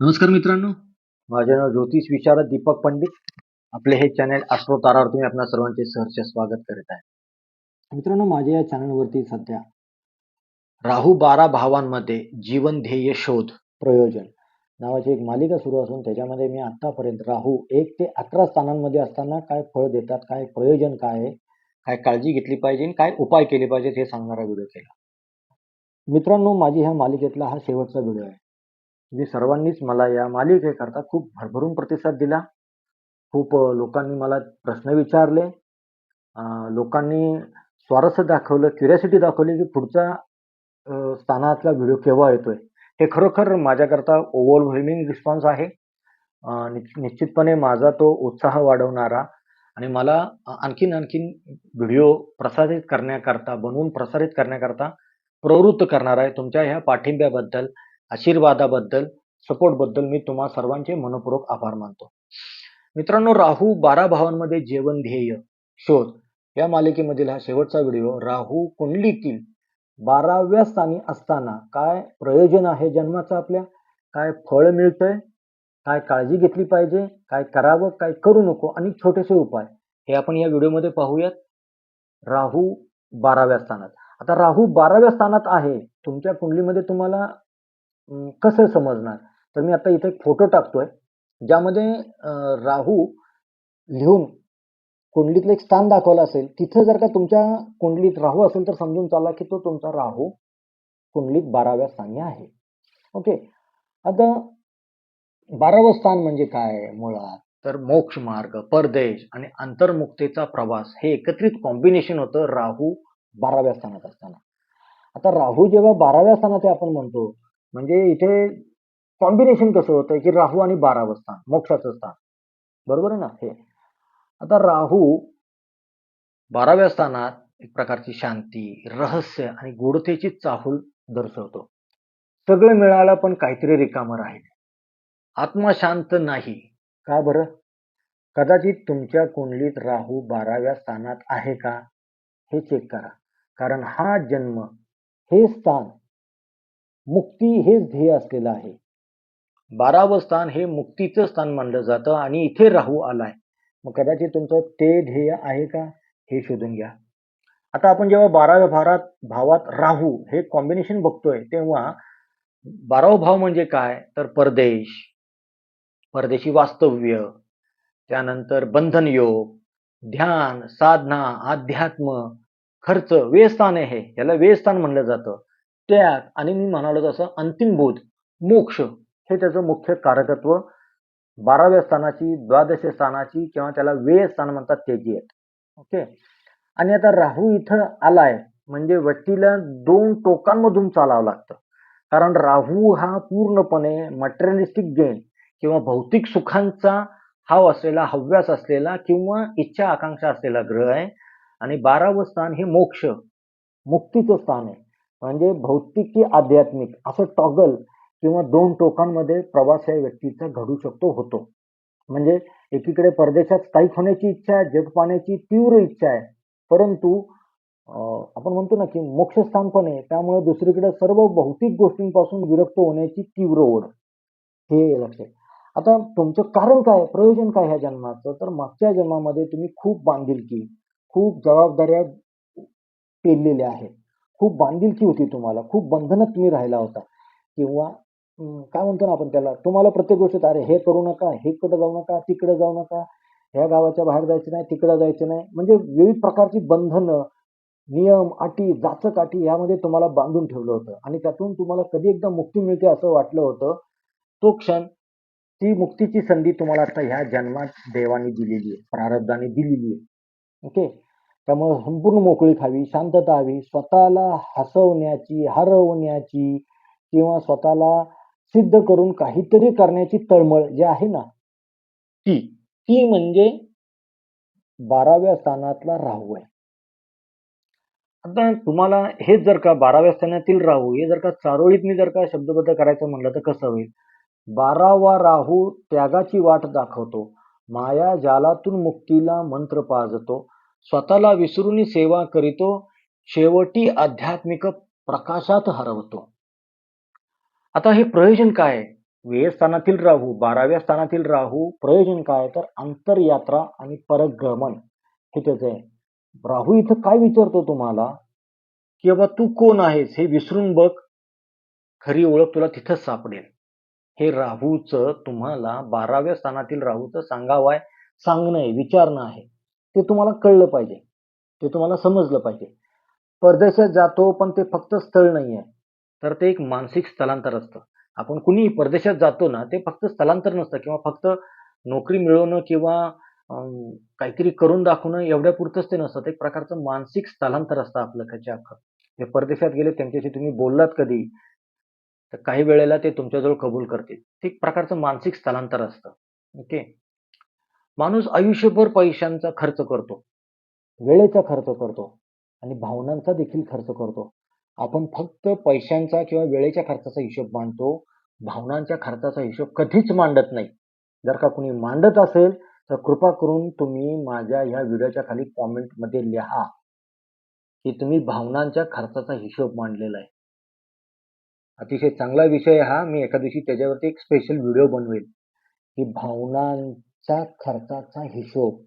नमस्कार मित्रांनो. माझे नाव ज्योतिष विशारद दीपक पंडित. आपले हे चॅनल अश्रो तारावर तुम्ही आपल्या सर्वांचे सहर्ष स्वागत करीत आहे. मित्रांनो माझ्या या चॅनलवरती सध्या राहू बारा भावांमध्ये जीवन ध्येय शोध प्रयोजन नावाची एक मालिका सुरू असून त्याच्यामध्ये मी आतापर्यंत राहू एक ते अकरा स्थानांमध्ये असताना काय फळ देतात काय प्रयोजन काय आहे काय काळजी घेतली पाहिजे आणि काय उपाय केले पाहिजेत हे सांगणारा व्हिडिओ केला. मित्रांनो माझी ह्या मालिकेतला हा शेवटचा व्हिडिओ आहे. तुम्ही सर्वांनीच मला या मालिकेकरता खूप भरभरून प्रतिसाद दिला. खूप लोकांनी मला प्रश्न विचारले. लोकांनी स्वारस्य दाखवलं क्युरियासिटी दाखवली की पुढचा स्थानातला व्हिडिओ केव्हा येतोय. हे खरोखर माझ्याकरता ओव्हरव्हेमिंग रिस्पॉन्स आहे. निश्चितपणे माझा तो उत्साह वाढवणारा आणि मला आणखीन आणखीन व्हिडिओ प्रसारित करण्याकरता बनवून प्रसारित करण्याकरता प्रवृत्त करणार आहे तुमच्या ह्या पाठिंब्याबद्दल. आशीर्वादाबद्दल सपोर्टबद्दल मी तुम्हा सर्वांचे मनपूर्वक आभार मानतो. मित्रांनो राहू बारा भावांमध्ये जेवण ध्येय शोध. या मालिकेमधील हा शेवटचा व्हिडिओ राहू कुंडलीतील बाराव्या स्थानी असताना काय प्रयोजन आहे जन्माचं आपल्या? काय फळ मिळतंय? काय काळजी घेतली पाहिजे? काय करावं? काय करू नको? आणि छोटेसे उपाय. हे आपण या व्हिडिओमध्ये पाहूयात. राहू बाराव्या स्थानात. आता राहू बाराव्या स्थानात आहे. तुमच्या कुंडलीमध्ये तुम्हाला कसं समजणार? तर मी आता इथे एक फोटो टाकतोय ज्यामध्ये राहू लिहून कुंडलीतलं एक स्थान दाखवलं असेल. तिथं जर का तुमच्या कुंडलीत राहू असेल तर समजून चाला की तो तुमचा राहू कुंडलीत बाराव्या स्थानी आहे. ओके? आता बारावं स्थान म्हणजे काय मुळात? तर मोक्ष मार्ग परदेश आणि अंतर्मुक्तेचा प्रवास हे एकत्रित कॉम्बिनेशन होतं राहू बाराव्या स्थानात असताना. आता राहू जेव्हा बाराव्या स्थानात आपण म्हणतो म्हणजे इथे कॉम्बिनेशन कसं होतं की राहू आणि बारावं स्थान मोक्षाचं स्थान. बरोबर आहे ना? हे. आता राहू बाराव्या स्थानात एक प्रकारची शांती रहस्य आणि गूढतेची चाहूल दर्शवतो. सगळं मिळालं पण काहीतरी रिकामं राहील. आत्मा शांत नाही. का बरं? कदाचित तुमच्या कुंडलीत राहू बाराव्या स्थानात आहे का? हे चेक करा. कारण हा जन्म हे स्थान मुक्ती हेच ध्येय असलेलं आहे. बारावं स्थान हे मुक्तीचं स्थान मानलं जातं आणि इथे राहू आलाय. मग कदाचित तुमचं ते ध्येय आहे का? हे शोधून घ्या. आता आपण जेव्हा बाराव्या भारात भावात राहू हे कॉम्बिनेशन बघतोय तेव्हा बारावा भाव म्हणजे काय? तर परदेश. परदेशी वास्तव्य. त्यानंतर बंधन योग. ध्यान साधना अध्यात्म खर्च वेस्थान आहे हे. याला वेस्थान म्हणलं जातं. त्याग आणि मी म्हणालो तसं अंतिम बोध मोक्ष हे त्याचं मुख्य कारकत्व. बाराव्या स्थानाची द्वादश स्थानाची किंवा त्याला वेय स्थान म्हणतात त्याची आहेत. ओके? आणि आता राहू इथं आलाय म्हणजे व्यक्तीला दोन टोकांमधून चालावं लागतं. कारण राहू हा पूर्णपणे मटेरियलिस्टिक गेन किंवा भौतिक सुखांचा हाव असलेला हव्यास असलेला किंवा इच्छा आकांक्षा असलेला ग्रह आहे. आणि बारावं स्थान हे मोक्ष मुक्तीचं स्थान आहे. म्हणजे भौतिक की आध्यात्मिक असं टॉगल किंवा दोन टोकांमध्ये प्रवास या व्यक्तीचा घडू शकतो होतो. म्हणजे एकीकडे परदेशात स्थायिक होण्याची इच्छा आहे जग पाहण्याची तीव्र इच्छा आहे. परंतु आपण म्हणतो ना की मोक्षस्थान पण आहे त्यामुळे दुसरीकडे सर्व भौतिक गोष्टींपासून विरक्त होण्याची तीव्र ओढ. हे लक्षात आता तुमचं कारण काय प्रयोजन काय ह्या जन्माचं? तर मागच्या जन्मामध्ये तुम्ही खूप बांधिलकी खूप जबाबदाऱ्या पेललेल्या आहेत. खूप बांधिलकी होती तुम्हाला. खूप बंधनात तुम्ही राहिला होता. किंवा काय म्हणतो ना आपण त्याला? तुम्हाला प्रत्येक गोष्टीत अरे हे करू नका हे कडे जाऊ नका तिकडे जाऊ नका ह्या गावाच्या बाहेर जायचं नाही तिकडे जायचं नाही. म्हणजे विविध प्रकारची बंधनं नियम अटी जाचक अटी यामध्ये तुम्हाला बांधून ठेवलं होतं. आणि त्यातून तुम्हाला कधी एकदा मुक्ती मिळते असं वाटलं होतं तो क्षण ती मुक्तीची संधी तुम्हाला आता ह्या जन्मात देवाने दिलेली आहे प्रारब्धाने दिलेली आहे. ओके? त्यामुळे संपूर्ण मोकळी खावी शांतता हवी. स्वतःला हसवण्याची हरवण्याची किंवा स्वतःला सिद्ध करून काहीतरी करण्याची तळमळ जी आहे ना ती ती म्हणजे बाराव्या स्थानातला राहू आहे. आता तुम्हाला हेच जर का बाराव्या स्थानातील राहू हे जर का चारोळीत मी जर का शब्दबद्ध करायचं म्हणलं तर कसं होईल? बारावा राहू त्यागाची वाट दाखवतो. माया जालातून मुक्तीला मंत्र पाजतो स्वतःला विसरून सेवा करीतो शेवटी आध्यात्मिक प्रकाशात हरवतो. आता हे प्रयोजन काय? वे स्थानातील राहू बाराव्या स्थानातील राहू प्रयोजन काय? तर अंतरयात्रा आणि परगमन. हे त्याचं. आहे राहू इथं काय विचारतो तुम्हाला? की बाबा तू कोण आहेस? हे विसरून बघ. खरी ओळख तुला तिथंच सापडेल. हे राहूचं तुम्हाला बाराव्या स्थानातील राहूचं सांगावं आहे सांगणं आहे विचारणं आहे. ते तुम्हाला कळलं पाहिजे. ते तुम्हाला समजलं पाहिजे. परदेशात जातो पण ते फक्त स्थळ नाही आहे तर ते एक मानसिक स्थलांतर असतं. आपण कुणी परदेशात जातो ना ते फक्त स्थलांतर नसतं किंवा फक्त नोकरी मिळवणं किंवा काहीतरी करून दाखवणं एवढ्या पुरतंच ते नसतं. एक प्रकारचं मानसिक स्थलांतर असतं आपलं त्याच्या अख्खं. ते परदेशात गेले त्यांच्याशी तुम्ही बोललात कधी तर काही वेळेला ते तुमच्याजवळ कबूल करतील. ते एक प्रकारचं मानसिक स्थलांतर असतं. ओके? माणूस आयुष्यभर पैशांचा खर्च करतो. वेळेचा खर्च करतो. आणि भावनांचा देखील खर्च करतो. आपण फक्त पैशांचा किंवा वेळेच्या खर्चाचा हिशोब मांडतो भावनांच्या खर्चाचा हिशोब कधीच मांडत नाही. जर का कुणी मांडत असेल तर कृपा करून तुम्ही माझ्या ह्या व्हिडिओच्या खाली कॉमेंटमध्ये लिहा. की तुम्ही भावनांच्या खर्चाचा हिशोब मांडलेला आहे. अतिशय चांगला विषय हा. मी एका दिवशी त्याच्यावरती एक स्पेशल व्हिडिओ बनवेल. की त्या खर्चाचा हिशोब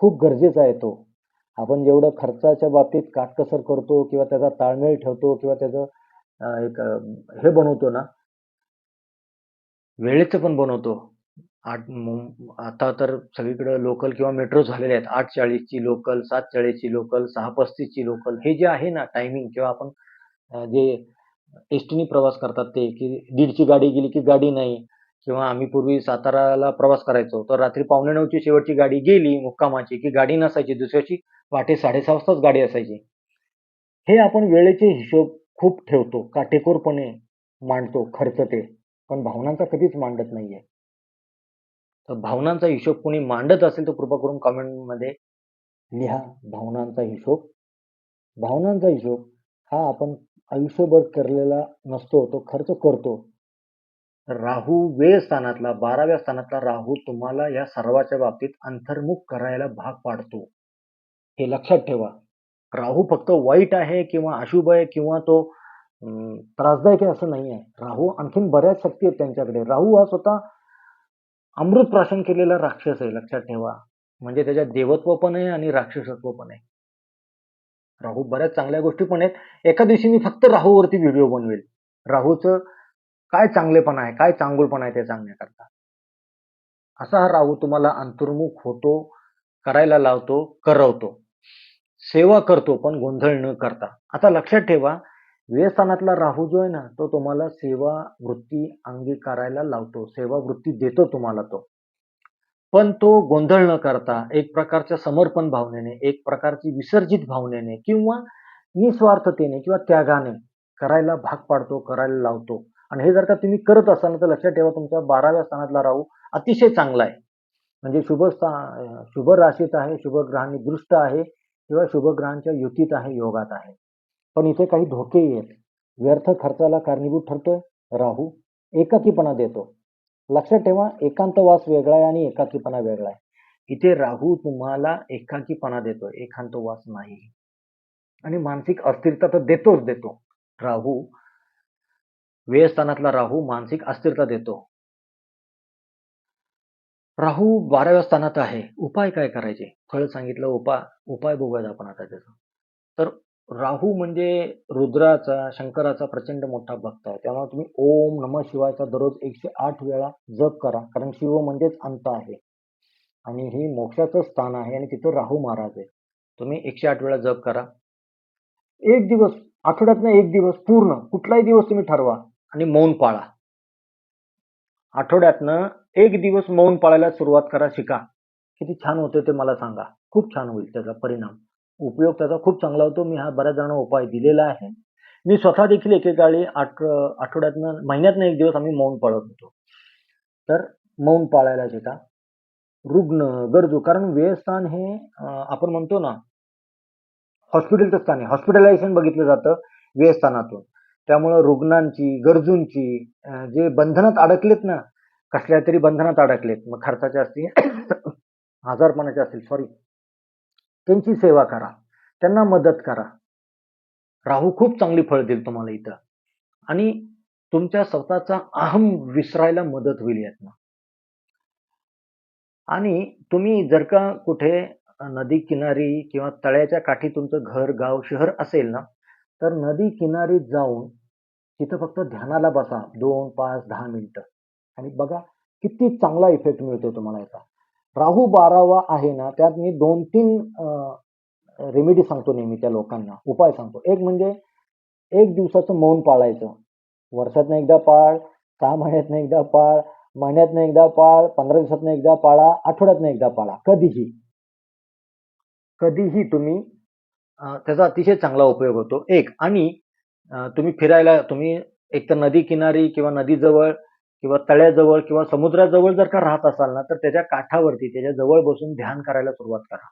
खूप गरजेचा आहे तो. आपण जेवढं खर्चाच्या बाबतीत काटकसर करतो किंवा त्याचा ताळमेळ ठेवतो किंवा त्याचं एक हे बनवतो ना वेळेचं पण बनवतो. आठ आता तर सगळीकडे लोकल किंवा मेट्रो झालेले आहेत. आठ चाळीसची लोकल सात चाळीसची लोकल सहा पस्तीसची लोकल हे जे आहे ना टायमिंग किंवा आपण जे एसटीने प्रवास करतात ते की दीडची गाडी गेली की गाडी नाही किंवा आम्ही पूर्वी साताराला प्रवास करायचो तर रात्री पावणे नऊची शेवटची गाडी गेली मुक्कामाची की गाडी नसायची दुसऱ्याची वाटे साडेसहा वाजताच गाडी असायची. हे आपण वेळेचे हिशोब खूप ठेवतो काटेकोरपणे मांडतो खर्च ते पण भावनांचा कधीच मांडत नाहीये. तर भावनांचा हिशोब कोणी मांडत असेल तर कृपा करून कमेंटमध्ये लिहा भावनांचा हिशोब. भावनांचा हिशोब हा आपण आयुष्यभर करलेला नसतो तो खर्च करतो. राहू वेळ स्थानातला बाराव्या स्थानातला राहू तुम्हाला या सर्वाच्या बाबतीत अंतर्मुख करायला भाग पाडतो. हे लक्षात ठेवा. राहू फक्त वाईट आहे किंवा अशुभ आहे किंवा तो त्रासदायक आहे असं नाही आहे राहू आणखीन बऱ्याच शक्ती आहेत त्यांच्याकडे. राहू हा स्वतः अमृत प्राशन केलेला राक्षस आहे लक्षात ठेवा. म्हणजे त्याच्यात देवत्व पण आहे आणि राक्षसत्व पण आहे. राहू बऱ्याच चांगल्या गोष्टी पण आहेत. एका दिवशी मी फक्त राहूवरती व्हिडिओ बनवेल. राहूचं काय चांगलेपण आहे काय चांगुलपण आहे ते सांगण्याकरता. असा हा राहू तुम्हाला अंतर्मुख होतो करायला लावतो करवतो. सेवा करतो पण गोंधळ न करता. आता लक्षात ठेवा व्यस्थानातला राहू जो आहे ना तो तुम्हाला सेवा वृत्ती अंगीकारायला लावतो सेवा वृत्ती देतो तुम्हाला तो. पण तो गोंधळ न करता एक प्रकारच्या समर्पण भावनेने एक प्रकारची विसर्जित भावनेने किंवा निस्वार्थतेने किंवा त्यागाने करायला भाग पाडतो करायला लावतो. आणि हे जर का तुम्ही करत असाल तर लक्षात ठेवा तुमच्या बाराव्या स्थानातला राहू अतिशय चांगला आहे. म्हणजे शुभ स्था शुभ राशीत आहे शुभ ग्रहांनी दृष्ट आहे किंवा शुभ ग्रहांच्या युतीत आहे योगात आहे. पण इथे काही धोकेही आहेत व्यर्थ खर्चाला कारणीभूत ठरतोय राहू एकाकीपणा देतो. लक्षात ठेवा एकांतवास वेगळा आहे आणि एकाकीपणा वेगळा आहे. इथे राहू तुम्हाला एकाकीपणा देतो एकांतवास नाही. आणि मानसिक अस्थिरता तर देतोच देतो. राहू व्ययस्थानातला राहू मानसिक अस्थिरता देतो. राहू बाराव्या स्थानात आहे. उपाय काय करायचे? फळ सांगितलं उपाय उपाय बघूयात आपण आता त्याचा. तर राहू म्हणजे रुद्राचा शंकराचा प्रचंड मोठा भक्त आहे. त्यामुळे तुम्ही ओम नम शिवायचा दररोज एकशे आठ वेळा जप करा. कारण शिव म्हणजेच अंत आहे. आणि हे मोक्षाचं स्थान आहे आणि तिथं राहू महाराज आहे. तुम्ही एकशे आठ वेळा जप करा. एक दिवस आठवड्यातनं एक दिवस पूर्ण. कुठलाही दिवस तुम्ही ठरवा. आणि मौन पाळा. आठवड्यातनं एक दिवस मौन पाळायला सुरुवात करा शिका. किती छान होते ते मला सांगा. खूप छान होईल त्याचा परिणाम. उपयोग त्याचा खूप चांगला होतो. मी हा बऱ्याच जणांना उपाय दिलेला आहे. मी स्वतः देखील एकेकाळी आठ आठवड्यातनं महिन्यातनं एक दिवस आम्ही मौन पाळत होतो. तर मौन पाळायला शिका. रुग्ण गरजू कारण व्ययस्थान हे आपण म्हणतो ना हॉस्पिटलचं स्थान आहे. हॉस्पिटलायझेशन बघितलं जातं व्ययस्थानातून. त्यामुळं रुग्णांची गरजूंची जे बंधनात अडकलेत ना कसल्या तरी बंधनात अडकलेत. मग खर्चाचे असतील आजारपणाचे असतील सॉरी त्यांची सेवा करा. त्यांना मदत करा. राहू खूप चांगली फळ देईल तुम्हाला इथं. आणि तुमच्या स्वतःचा अहम विसरायला मदत होईल यातनं. आणि तुम्ही जर का कुठे नदी किनारी किंवा तळ्याच्या काठी तुमचं घर गाव शहर असेल ना तर नदी किनारी जाऊन तिथं फक्त ध्यानाला बसा. दोन पाच दहा मिनिटं. आणि बघा किती चांगला इफेक्ट मिळतो तुम्हाला याचा. राहू बारावा आहे ना त्यात मी दोन तीन रेमेडी सांगतो नेहमी त्या लोकांना. उपाय सांगतो. एक म्हणजे एक दिवसाचं मौन पाळायचं. वर्षातनं एकदा पाळ सहा महिन्यातनं एकदा पाळ महिन्यातनं एकदा पाळ पंधरा दिवसातनं एकदा पाळा आठवड्यातनं एकदा पाळा. कधीही. कधीही तुम्ही त्याचा अतिशय चांगला उपयोग होतो. एक आणि तुम्ही फिरायला तुम्ही एक तर नदी किनारी किंवा नदीजवळ किंवा तळ्याजवळ किंवा समुद्राजवळ जर का राहत असाल ना तर त्याच्या काठावरती त्याच्याजवळ बसून ध्यान करायला सुरुवात करा.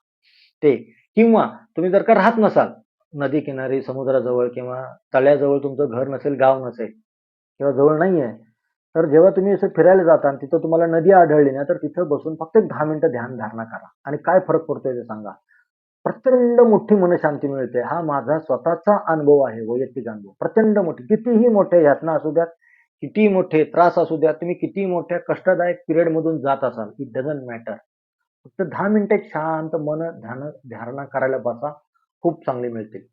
ते किंवा तुम्ही जर का राहत नसाल नदी किनारी समुद्राजवळ किंवा तळ्याजवळ तुमचं घर नसेल गाव नसेल किंवा जवळ नाही आहे तर जेव्हा तुम्ही असं फिरायला जाता आणि तिथं तुम्हाला नदी आढळली ना तर तिथं बसून फक्त एक दहा मिनिटं ध्यान धारणा करा. आणि काय फरक पडतोय ते सांगा. प्रचंड मोठी मनशांती मिळते. हा माझा स्वतःचा अनुभव आहे वैयक्तिक अनुभव. प्रचंड मोठी. कितीही मोठे यातना असू द्यात किती मोठे त्रास असू द्या तुम्ही किती मोठ्या कष्टदायक पिरियड मधून जात असाल इट डझंट मॅटर फक्त दहा मिनिटे शांत मन ध्यान धारणा करायला बसा. खूप चांगली मिळतील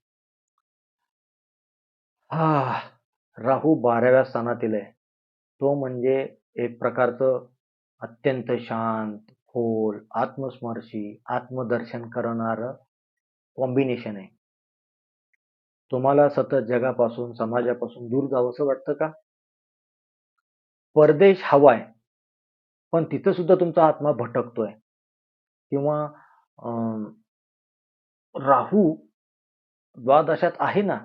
हा राहू बाराव्या स्थानातील आहे. तो म्हणजे एक प्रकारचं अत्यंत शांत खोल आत्मस्मर्शी आत्मदर्शन करणार कॉम्बिनेशन आहे. तुम्हाला सतत जगापासून समाजापासून दूर जावंसं वाटतं का? परदेश हवाय पण तिथं सुद्धा तुमचा आत्मा भटकतोय. किंवा अं, राहू द्वादशात आहे ना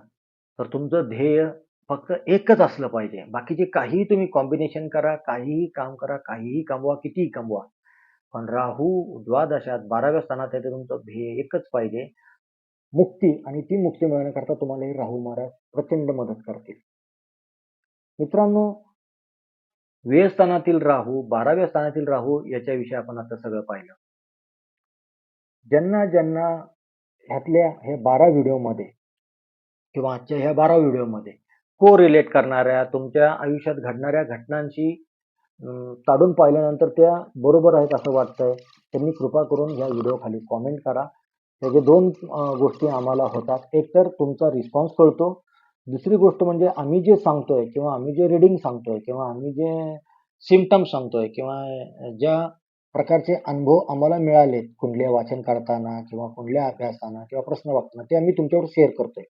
तर तुमचं ध्येय फक्त एकच असलं पाहिजे. बाकीचे काहीही तुम्ही कॉम्बिनेशन करा काहीही काम करा काहीही कमवा कितीही कमवा. पण राहू द्वादशात बाराव्या स्थानात आहे तर तुमचं ध्येय एकच पाहिजे. मुक्ती आणि ती मुक्ती मिळवण्याकरता तुम्हाला हे राहू महाराज प्रचंड मदत करतील. मित्रांनो व्यय स्थानातील राहू बाराव्या स्थानातील राहू याच्याविषयी आपण आता सगळं पाहिलं. ज्यांना ज्यांना ह्यातल्या हे बारा व्हिडिओमध्ये किंवा आजच्या ह्या बारा व्हिडिओमध्ये को रिलेट करणाऱ्या तुमच्या आयुष्यात घडणाऱ्या घटनांशी काढून पाहिल्यानंतर त्या बरोबर आहेत असं वाटतंय. त्यांनी कृपा करून ह्या व्हिडिओखाली कॉमेंट करा. त्याचे दोन गोष्टी आम्हाला होतात. एक तर तुमचा रिस्पॉन्स कळतो. दुसरी गोष्ट म्हणजे आम्ही जे सांगतोय किंवा आम्ही जे रिडिंग सांगतोय किंवा आम्ही जे सिमटम्स सांगतोय किंवा ज्या प्रकारचे अनुभव आम्हाला मिळाले कुंडल्या वाचन करताना किंवा कुंडल्या अभ्यासताना किंवा प्रश्न वागताना ते आम्ही तुमच्यावर शेअर करतोय.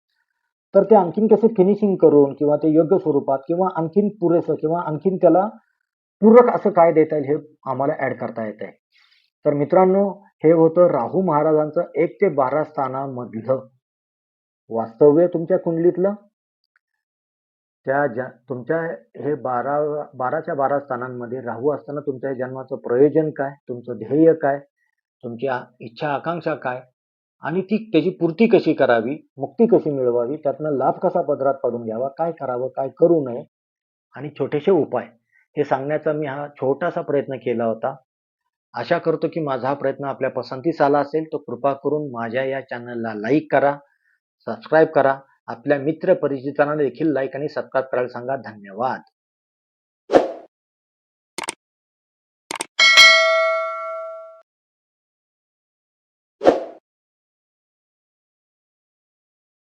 तर ते आणखीन कसे फिनिशिंग करून किंवा ते योग्य स्वरूपात किंवा आणखीन पुरेसं किंवा आणखीन त्याला पूरक असं काय देता येईल हे आम्हाला ऍड करता येत आहे तर मित्रांनो हे होतं राहू महाराजांचं एक ते बारा स्थानामधलं वास्तव्य तुमच्या कुंडलीतलं. त्या ज्या तुमच्या हे बारा बाराच्या बारा स्थानांमध्ये राहू असताना तुमच्या जन्माचं प्रयोजन काय? तुमचं ध्येय काय? तुमची इच्छा आकांक्षा काय? आणि ती त्याची पूर्ती कशी करावी? मुक्ती कशी मिळवावी? त्यातनं लाभ कसा पदरात पडून घ्यावा? काय करावं? काय करू नये? आणि छोटेसे उपाय. हे सांगण्याचा मी हा छोटासा प्रयत्न केला होता. आशा करतो की माझा हा प्रयत्न आपल्या पसंतीस आला असेल तर कृपा करून माझ्या या चॅनलला लाईक करा सबस्क्राईब करा. आपल्या मित्र परिचितांना देखील लाईक आणि सबस्क्राईब करायला सांगा. धन्यवाद.